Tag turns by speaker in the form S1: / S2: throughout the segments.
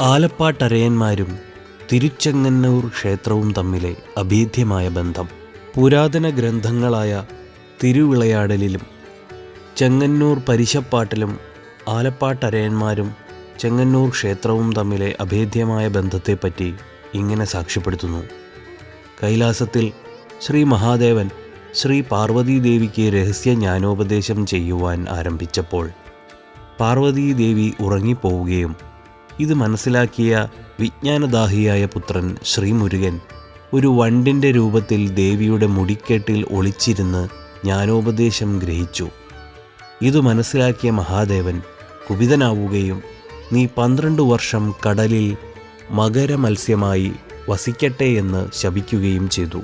S1: ആലപ്പാട്ടരയന്മാരും തിരുച്ചെങ്ങന്നൂർ ക്ഷേത്രവും തമ്മിലെ അഭേദ്യമായ ബന്ധം. പുരാതന ഗ്രന്ഥങ്ങളായ തിരുവിളയാടലിലും ചെങ്ങന്നൂർ പരിശപ്പാട്ടിലും ആലപ്പാട്ടരയന്മാരും ചെങ്ങന്നൂർ ക്ഷേത്രവും തമ്മിലെ അഭേദ്യമായ ബന്ധത്തെപ്പറ്റി ഇങ്ങനെ സാക്ഷ്യപ്പെടുത്തുന്നു. കൈലാസത്തിൽ ശ്രീ മഹാദേവൻ ശ്രീ പാർവതീദേവിക്ക് രഹസ്യ ജ്ഞാനോപദേശം ചെയ്യുവാൻ ആരംഭിച്ചപ്പോൾ പാർവതീദേവി ഉറങ്ങിപ്പോവുകയും ഇത് മനസ്സിലാക്കിയ വിജ്ഞാനദാഹിയായ പുത്രൻ ശ്രീമുരുകൻ ഒരു വണ്ടിന്റെ രൂപത്തിൽ ദേവിയുടെ മുടിക്കെട്ടിൽ ഒളിച്ചിരുന്ന് ജ്ഞാനോപദേശം ഗ്രഹിച്ചു. ഇതു മനസ്സിലാക്കിയ മഹാദേവൻ കുപിതനാവുകയും നീ പന്ത്രണ്ട് വർഷം കടലിൽ മകരമത്സ്യമായി വസിക്കട്ടെ എന്ന് ശപിക്കുകയും ചെയ്തു.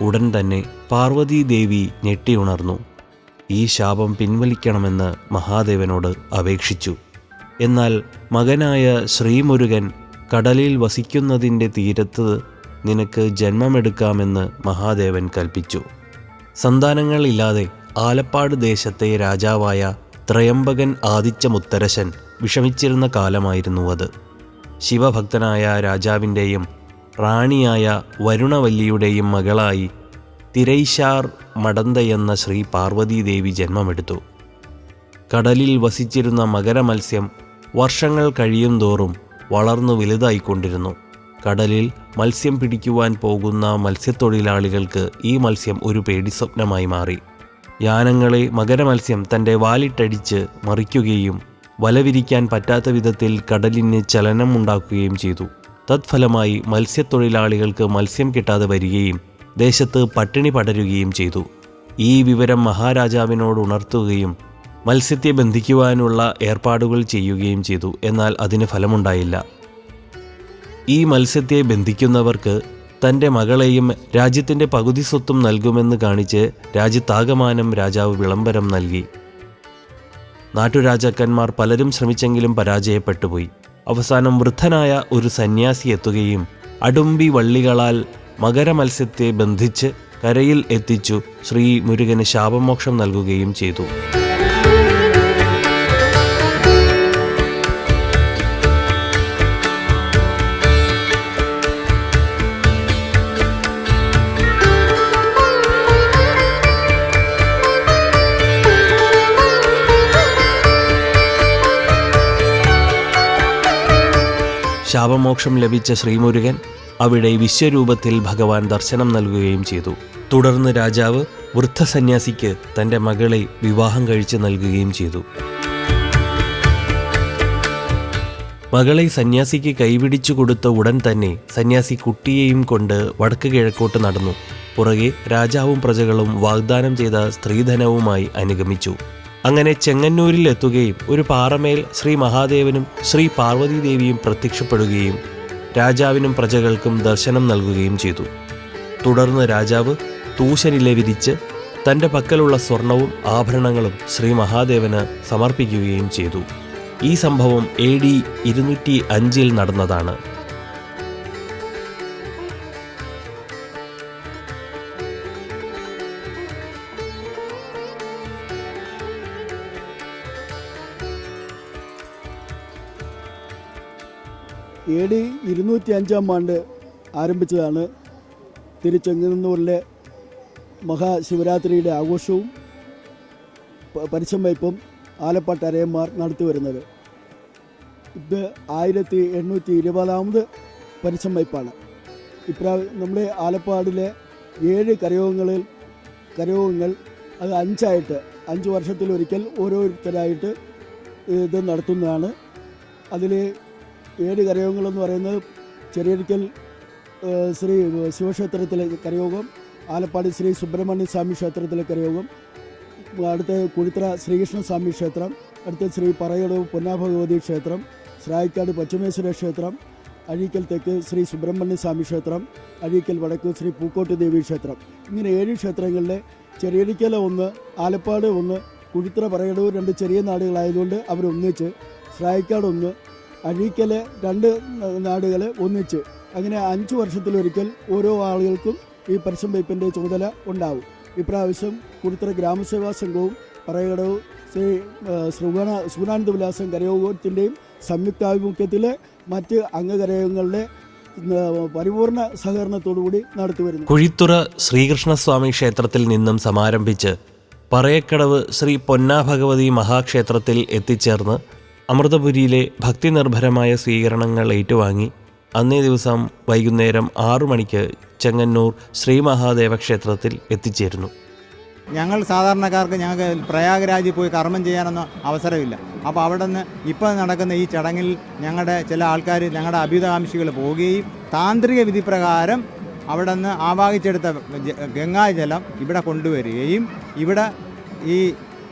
S1: ഉടൻ തന്നെ പാർവതീദേവി ഞെട്ടിയുണർന്നു. ഈ ശാപം പിൻവലിക്കണമെന്ന് മഹാദേവനോട് അപേക്ഷിച്ചു. എന്നാൽ മകനായ ശ്രീമുരുകൻ കടലിൽ വസിക്കുന്നതിന്റെ തീരത്ത് നിനക്ക് ജന്മമെടുക്കാമെന്ന് മഹാദേവൻ കൽപ്പിച്ചു. സന്താനങ്ങളില്ലാതെ ആലപ്പാട് ദേശത്തെ രാജാവായ ത്രയംബകൻ ആദിത്യമുത്തരശൻ വിഷമിച്ചിരുന്ന കാലമായിരുന്നു അത്. ശിവഭക്തനായ രാജാവിന്റെയും റാണിയായ വരുണവല്ലിയുടെയും മകളായി തിരൈശാർ മടന്തയെന്ന ശ്രീ പാർവതീദേവി ജന്മമെടുത്തു. കടലിൽ വസിച്ചിരുന്ന മകരമത്സ്യം വർഷങ്ങൾ കഴിയും തോറും വളർന്നു വലുതായിക്കൊണ്ടിരുന്നു. കടലിൽ മത്സ്യം പിടിക്കുവാൻ പോകുന്ന മത്സ്യത്തൊഴിലാളികൾക്ക് ഈ മത്സ്യം ഒരു പേടി സ്വപ്നമായി മാറി. യാനങ്ങളെ മകരമത്സ്യം തന്റെ വാലിട്ടടിച്ച് മറിക്കുകയും വലവിരിക്കാൻ പറ്റാത്ത വിധത്തിൽ കടലിന് ചലനം ഉണ്ടാക്കുകയും ചെയ്തു. തത്ഫലമായി മത്സ്യത്തൊഴിലാളികൾക്ക് മത്സ്യം കിട്ടാതെ വരികയും ദേശത്ത് പട്ടിണി പടരുകയും ചെയ്തു. ഈ വിവരം മഹാരാജാവിനോട് ഉണർത്തുകയും മത്സ്യത്തെ ബന്ധിക്കുവാനുള്ള ഏർപ്പാടുകൾ ചെയ്യുകയും ചെയ്തു. എന്നാൽ അതിന് ഫലമുണ്ടായില്ല. ഈ മത്സ്യത്തെ ബന്ധിക്കുന്നവർക്ക് തന്റെ മകളെയും രാജ്യത്തിന്റെ പകുതി സ്വത്തും നൽകുമെന്ന് കാണിച്ച് രാജ്യത്താകമാനം രാജാവ് വിളംബരം നൽകി. നാട്ടുരാജാക്കന്മാർ പലരും ശ്രമിച്ചെങ്കിലും പരാജയപ്പെട്ടുപോയി. അവസാനം വൃദ്ധനായ ഒരു സന്യാസി എത്തുകയും അടുമ്പി വള്ളികളാൽ മകരമത്സ്യത്തെ ബന്ധിച്ച് കരയിൽ എത്തിച്ചു ശ്രീ മുരുകന് ശാപമോക്ഷം നൽകുകയും ചെയ്തു. ശാപമോക്ഷം ലഭിച്ച ശ്രീമുരുകൻ അവിടെ വിശ്വരൂപത്തിൽ ഭഗവാൻ ദർശനം നൽകുകയും ചെയ്തു. തുടർന്ന് രാജാവ് വൃദ്ധസന്യാസിക്ക് തന്റെ മകളെ വിവാഹം കഴിച്ച് നൽകുകയും ചെയ്തു. മകളെ സന്യാസിക്ക് കൈപിടിച്ചു കൊടുത്ത ഉടൻ തന്നെ സന്യാസി കുട്ടിയെയും കൊണ്ട് വടക്ക് കിഴക്കോട്ട് നടന്നു. പുറകെ രാജാവും പ്രജകളും വാഗ്ദാനം ചെയ്ത സ്ത്രീധനവുമായി അനുഗമിച്ചു. അങ്ങനെ ചെങ്ങന്നൂരിൽ എത്തുകയും ഒരു പാറമേൽ ശ്രീ മഹാദേവനും ശ്രീ പാർവതീദേവിയും പ്രത്യക്ഷപ്പെടുകയും രാജാവിനും പ്രജകൾക്കും ദർശനം നൽകുകയും ചെയ്തു. തുടർന്ന് രാജാവ് തൂശനിലെ വിരിച്ച് തന്റെ പക്കലുള്ള സ്വർണവും ആഭരണങ്ങളും ശ്രീ മഹാദേവന് സമർപ്പിക്കുകയും ചെയ്തു. ഈ സംഭവം എ ഡി ഇരുന്നൂറ്റി അഞ്ചിൽ നടന്നതാണ്.
S2: എ ഡി ഇരുന്നൂറ്റി അഞ്ചാം ആണ്ട് ആരംഭിച്ചതാണ്. തിരുച്ചെങ്ങന്നൂരിലെ മഹാശിവരാത്രിയുടെ ആഘോഷവും പ- പരിസംവയ്പും ആലപ്പാട്ട് അരയന്മാർ നടത്തി വരുന്നത്. ഇത് ആയിരത്തി എണ്ണൂറ്റി ഇരുപതാമത് പരിസംവയ്പ്പാണ് ഇപ്രാവശ്യം നമ്മുടെ ആലപ്പാടിലെ ഏഴ് കരയോഗങ്ങളിൽ കരയോഗങ്ങൾ അത് അഞ്ചായിട്ട് അഞ്ച് വർഷത്തിലൊരിക്കൽ ഓരോരുത്തരായിട്ട് ഇത് നടത്തുന്നതാണ്. അതിൽ ഏഴ് കരയോഗങ്ങളെന്ന് പറയുന്നത് ചെറിയൊരിക്കൽ ശ്രീ ശിവക്ഷേത്രത്തിലെ കരയോഗം ആലപ്പാടി ശ്രീ സുബ്രഹ്മണ്യ സ്വാമി ക്ഷേത്രത്തിലെ കരയോഗം അടുത്ത കുഴിത്തറ ശ്രീകൃഷ്ണ സ്വാമി ക്ഷേത്രം അടുത്ത ശ്രീ പറയടവ് പൊന്നാഭഗവതി ക്ഷേത്രം ശ്രായിക്കാട് പച്ചമേശ്വര ക്ഷേത്രം അഴീക്കൽ തെക്ക് ശ്രീ സുബ്രഹ്മണ്യ സ്വാമി ക്ഷേത്രം അഴീക്കൽ വടക്ക് ശ്രീ പൂക്കോട്ട് ദേവി ക്ഷേത്രം. ഇങ്ങനെ ഏഴ് ക്ഷേത്രങ്ങളിലെ ചെറിയടിക്കല ഒന്ന് ആലപ്പാട് ഒന്ന് കുഴിത്തറ പറയടവ് രണ്ട് ചെറിയ നാടുകളായതുകൊണ്ട് അവരൊന്നിച്ച് ശ്രായിക്കാട് ഒന്ന് അഴീക്കൽ രണ്ട് നാടുകൾ ഒന്നിച്ച്. അങ്ങനെ അഞ്ച് വർഷത്തിലൊരിക്കൽ ഓരോ ആളുകൾക്കും ഈ പരസ്യം വയ്പ്പിന്റെ ചുമതല ഉണ്ടാവും. ഇപ്രാവശ്യം കുടുത്തറ ഗ്രാമസേവാ സംഘവും പറയടവും ശ്രീ ശ്രീഗണ സുഗുണാനന്ദ വിലാസം കരയോഗത്തിന്റെയും സംയുക്താഭിമുഖ്യത്തിൽ മറ്റ് അംഗകരയോഗങ്ങളുടെ പരിപൂർണ സഹകരണത്തോടുകൂടി നടത്തി വരുന്നു.
S1: കുഴിത്തുറ ശ്രീകൃഷ്ണസ്വാമി ക്ഷേത്രത്തിൽ നിന്നും സമാരംഭിച്ച് പറയക്കടവ് ശ്രീ പൊന്നാഭഗവതി മഹാക്ഷേത്രത്തിൽ എത്തിച്ചേർന്ന് അമൃതപുരിയിലെ ഭക്തിനിർഭരമായ സ്വീകരണങ്ങൾ ഏറ്റുവാങ്ങി അന്നേ ദിവസം വൈകുന്നേരം ആറു മണിക്ക് ചെങ്ങന്നൂർ ശ്രീ മഹാദേവ ക്ഷേത്രത്തിൽ എത്തിച്ചേരുന്നു.
S3: ഞങ്ങൾ സാധാരണക്കാർക്ക് ഞങ്ങൾക്ക് പ്രയാഗരാജിൽ പോയി കർമ്മം ചെയ്യാനൊന്നും അവസരമില്ല. അപ്പോൾ അവിടെ നിന്ന് ഇപ്പോൾ നടക്കുന്ന ഈ ചടങ്ങിൽ ഞങ്ങളുടെ ചില ആൾക്കാർ ഞങ്ങളുടെ അഭ്യുതാകാംക്ഷികൾ പോവുകയും താന്ത്രിക വിധി പ്രകാരം അവിടെ നിന്ന് ആവാഹിച്ചെടുത്ത ഗംഗാജലം ഇവിടെ കൊണ്ടുവരികയും ഇവിടെ ഈ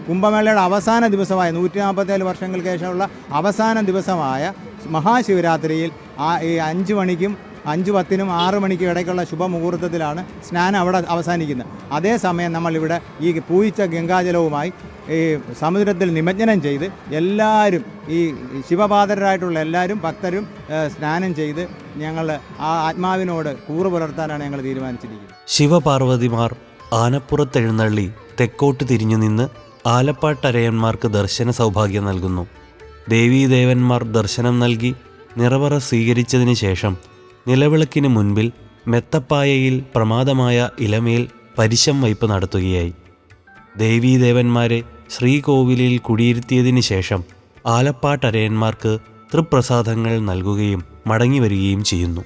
S3: കുംഭമേളയുടെ അവസാന ദിവസമായ നൂറ്റി നാൽപ്പത്തേഴ് വർഷങ്ങൾക്ക് ശേഷമുള്ള അവസാന ദിവസമായ മഹാശിവരാത്രിയിൽ ആ ഈ അഞ്ച് മണിക്കും അഞ്ച് പത്തിനും ആറ് മണിക്കും ഇടയ്ക്കുള്ള ശുഭമുഹൂർത്തത്തിലാണ് സ്നാനം അവിടെ അവസാനിക്കുന്നത്. അതേസമയം നമ്മളിവിടെ ഈ പൂയിച്ച ഗംഗാജലവുമായി ഈ സമുദ്രത്തിൽ നിമജ്ജനം ചെയ്ത് എല്ലാവരും ഈ ശിവപാതരായിട്ടുള്ള എല്ലാവരും ഭക്തരും സ്നാനം ചെയ്ത് ഞങ്ങൾ ആ ആത്മാവിനോട് കൂറ് പുലർത്താനാണ് ഞങ്ങൾ തീരുമാനിച്ചിരിക്കുന്നത്.
S1: ശിവപാർവതിമാർ ആനപ്പുറത്തെഴുന്നള്ളി തെക്കോട്ട് തിരിഞ്ഞു നിന്ന് ആലപ്പാട്ടരയന്മാർക്ക് ദർശന സൗഭാഗ്യം നൽകുന്നു. ദേവീദേവന്മാർ ദർശനം നൽകി നിറവറ സ്വീകരിച്ചതിന് ശേഷം നിലവിളക്കിന് മുൻപിൽ മെത്തപ്പായയിൽ പ്രമാദമായ ഇലമേൽ പരിശം വയ്പ് നടത്തുകയായി. ദേവീദേവന്മാരെ ശ്രീകോവിലിൽ കുടിയിരുത്തിയതിന് ശേഷം ആലപ്പാട്ടരയന്മാർക്ക് തൃപ്രസാദങ്ങൾ നൽകുകയും മടങ്ങിവരികയും ചെയ്യുന്നു.